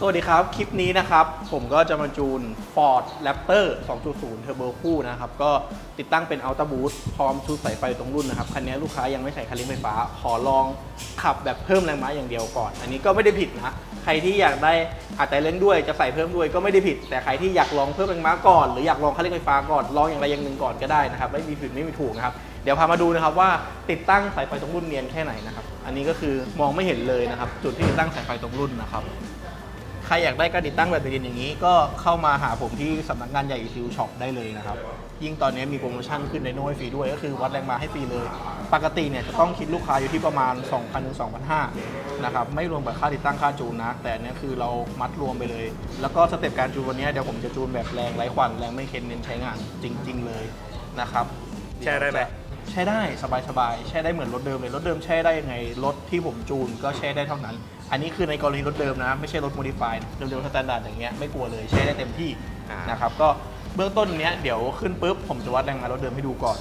สวัสดีครับ คลิปนี้นะครับ ผมก็จะมาจูน Ford Raptor 2.0 Turbo คู่นะครับ ก็ติดตั้งเป็น Ultra Boost พร้อมชุดสายไฟตรงรุ่นนะครับ คันนี้ลูกค้ายังไม่ใส่คันเร่งไฟฟ้า ขอลองขับแบบเพิ่มแรงม้าอย่างเดียวก่อน อันนี้ก็ไม่ได้ผิดนะ ใครที่อยากได้อาจจเล่นด้วยจะใส่เพิ่มด้วยก็ไม่ได้ผิด แต่ใครที่อยากลองเพิ่มแรงม้าก่อน หรืออยากลองคันเร่งไฟฟ้าก่อนลองอย่างใดอย่างหนึ่งก่อนก็ได้นะครับไม่มีผิดไม่มีถูกนะครับเดี๋ยวพามาดูนะครับว่าติดตั้งสายไฟตรงรุ่นเนียนแค่ไหนนะครับอันนี้ก็คือมองไม่เห็นเลยนะครับจุดที่ติดตั้งสายไฟตรงรุ่นนะครับ ใครอยากได้การติดตั้งแบบเรียนอย่างนี้ ก็เข้ามาหาผมที่สำนักงานใหญ่ซิลช็อปได้เลยนะครับ ยิ่งตอนนี้มีโปรโมชั่นขึ้นในโน้ให้ฟรีด้วย ก็คือวัดแรงม้าให้ฟรีเลย ปกติเนี่ยจะต้องคิดลูกค้าอยู่ที่ประมาณ 2,000ถึง2,500นะครับไม่รวมกับค่าติดตั้งค่าจูนนะ แต่อันเนี้ยคือเรามัดรวมไปเลย แล้วก็สเต็ปการจูนวันนี้เดี๋ยวผมจะจูนแบบแรงไร้ควันแรงไม่เค้นเน้นใช้งานจริง ๆ เลยนะครับแช่ได้ไหมใช้ได้สบายๆใช้ได้เหมือนรถเดิมเลยรถเดิมใช้ได้ยังไงรถที่ผมจูนก็ใช้ได้เท่านั้น อันนี้คือในกรณีรถเดิมนะ ไม่ใช่รถโมดิฟายเดิมๆสแตนดาร์ดอย่างเงี้ยไม่กลัวเลยใช้ได้เต็มที่อ่าน นะครับก็เบื้องต้นเนี้ยเดี๋ยวขึ้นปุ๊บผมจะวัดแรงม้ารถเดิมให้ดูก่อน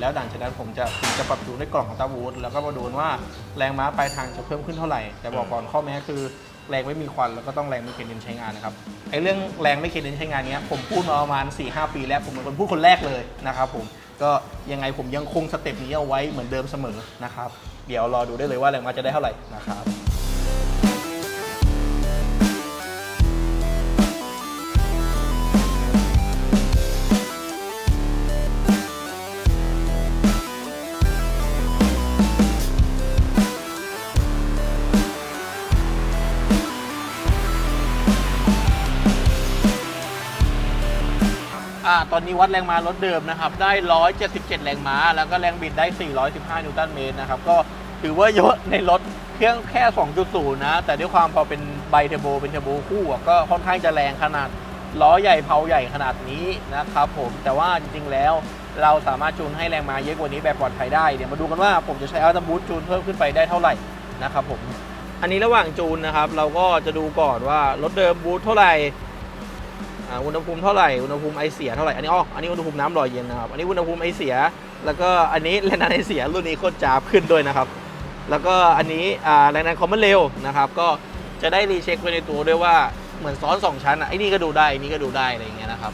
แล้วหลังจากนั้นผมจะผมจะปรับจูนในกล่องของตาวูดแล้วก็มาดูว่าแรงม้าปลายทางจะเพิ่มขึ้นเท่าไหร่ แต่บอกก่อนข้อแม้คือแรงไม่มีควันแล้วก็ต้องแรงไม่เคยเน้นใช้งานนะครับไอ้เรื่องแรงไม่เคยเน้นใช้งานเนี้ยผมพูดมาประมาณ 4-5 ปีแล้วผมเป็นคนพูดคนแรกเลยนะครับผมก็ยังไงผมยังคงสเต็ปนี้เอาไว้เหมือนเดิมเสมอนะครับเดี๋ยวรอดูได้เลยว่าแรงม้าจะได้เท่าไหร่นะครับ ตอนนี้วัดแรงม้ารถเดิมนะครับ ได้ 177 แรงม้า แล้วก็แรงบิดได้ 415 นิวตันเมตรนะครับ ก็ถือว่าเยอะในรถเครื่องแค่ 2.0 นะ แต่ด้วยความพอเป็นไบเทอร์โบเป็นเทอร์โบคู่ก็ค่อนข้างจะแรงขนาดล้อใหญ่เพาใหญ่ขนาดนี้นะครับผม แต่ว่าจริงๆแล้วเราสามารถจูนให้แรงม้าเยอะกว่านี้แบบปลอดภัยได้ เดี๋ยวมาดูกันว่าผมจะใช้อัลตบูทจูนเพิ่มขึ้นไปได้เท่าไหร่นะครับผม อันนี้ระหว่างจูนนะครับ เราก็จะดูก่อนว่ารถเดิมบูทเท่าไหร่ อ่าอุณหภูมิเท่าไหร่ อุณหภูมิไอเสียเท่าไหร่ อันนี้อ๋ออันนี้อุณหภูมิน้ำหล่อเย็นนะครับ อันนี้อุณหภูมิไอเสีย แล้วก็อันนี้แรงดันไอเสียรุ่นนี้โคตรจ้าบขึ้นด้วยนะครับ แล้วก็อันนี้อ่าแรงดันคอมมันเร็วนะครับ ก็จะได้รีเช็คไปในตัวด้วยว่าเหมือนซ้อนสองชั้นอะไอ้นี่ก็ดูได้ไอ้นี่ก็ดูได้อะไรอย่างเงี้ยนะครับ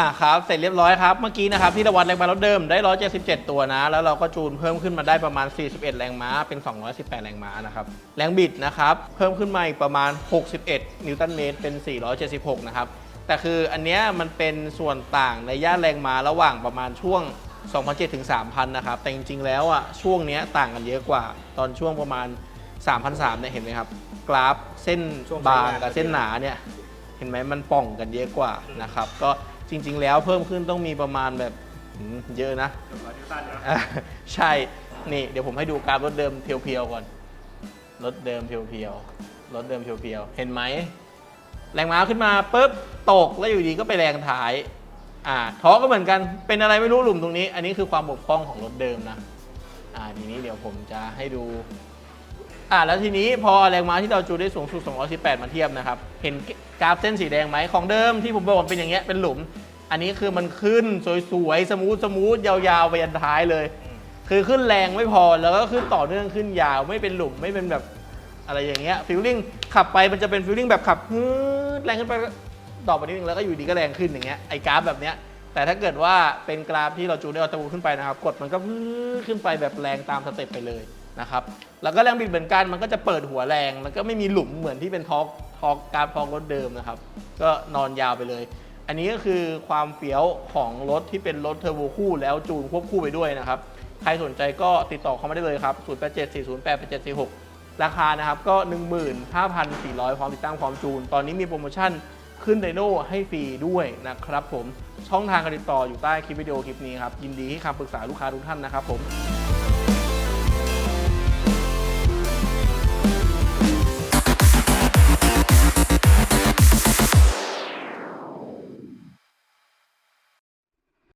อ่าครับ เสร็จเรียบร้อยครับ เมื่อกี้นะครับที่เราวัดแรงม้ารถเดิมได้ 177 ตัวนะ แล้วเราก็จูนเพิ่มขึ้นมาได้ประมาณ 41 แรงม้า เป็น 218 แรงม้านะครับ แรงบิดนะครับ เพิ่มขึ้นมาอีกประมาณ 61 นิวตันเมตร เป็น 476 นะครับ แต่คืออันเนี้ยมันเป็นส่วนต่างในย่านแรงม้าระหว่างประมาณช่วง2,007ถึง 3,000 นะครับ แต่จริงๆ แล้วอะช่วงเนี้ยต่างกันเยอะกว่า ตอนช่วงประมาณ 3,300 เนี่ยเห็นไหมครับ กราฟเส้นบางกับเส้นหนาเนี่ย เห็นไหมมันป่องกันเยอะกว่านะครับ ก็ จริง ๆ แล้วเพิ่มขึ้นต้องมีประมาณแบบหืมเยอะนะอะใช่ นี่เดี๋ยวผมให้ดูกราฟรถเดิมเพียวๆก่อน รถเดิมเพียวๆ รถเดิมเพียวๆ เห็นไหม แรงม้าขึ้นมาปุ๊บตกแล้วอยู่ดีก็ไปแรงท้าย อ่าท้อก็เหมือนกัน เป็นอะไรไม่รู้หลุมตรงนี้ อันนี้คือความบกพร่องของรถเดิมนะ อ่าทีนี้เดี๋ยวผมจะให้ดู อ่าแล้วทีนี้พอแรงม้าที่เราจูนได้สูงสุด 218 มาเทียบนะครับ เห็นกราฟเส้นสีแดงไหมของเดิมที่ผมบอกว่าเป็นอย่างเงี้ยเป็นหลุม อันนี้คือมันขึ้นสวยๆ สมูทสมูทยาวๆ ไปยันท้ายเลย คือขึ้นแรงไม่พอแล้วก็ขึ้นต่อเนื่องขึ้นยาวไม่เป็นหลุมไม่เป็นแบบอะไรอย่างเงี้ยฟิลลิ่งขับไปมันจะเป็นฟิลลิ่งแบบขับฮืดแรงขึ้นไปต่อไปนิดนึงแล้วก็อยู่ดีก็แรงขึ้นอย่างเงี้ยไอ้กราฟแบบเนี้ยแต่ถ้าเกิดว่าเป็นกราฟที่เราจูนได้ออโต้ขึ้นไปนะครับ กดมันก็ฮืดขึ้นไปแบบแรงตามสเต็ปไปเลย นะครับแล้วก็แรงบิดเหมือนกันมันก็จะเปิดหัวแรง แล้วก็ไม่มีหลุมเหมือนที่เป็นทอกทอกกาฟทอร์กรถเดิมนะครับ ก็นอนยาวไปเลย อันนี้ก็คือความเฟี้ยวของรถที่เป็นรถเทอร์โบคู่แล้วจูนควบคู่ไปด้วยนะครับ ใครสนใจก็ติดต่อเข้ามาได้เลยครับ 0874088746 ราคานะครับก็ 15,400 พร้อมติดตั้งพร้อมจูน ตอนนี้มีโปรโมชั่นขึ้นไดโน่ให้ฟรีด้วยนะครับผมช่องทางการติดต่ออยู่ใต้คลิปวิดีโอคลิปนี้ครับยินดีให้คำปรึกษาลูกค้าทุกท่านนะครับผม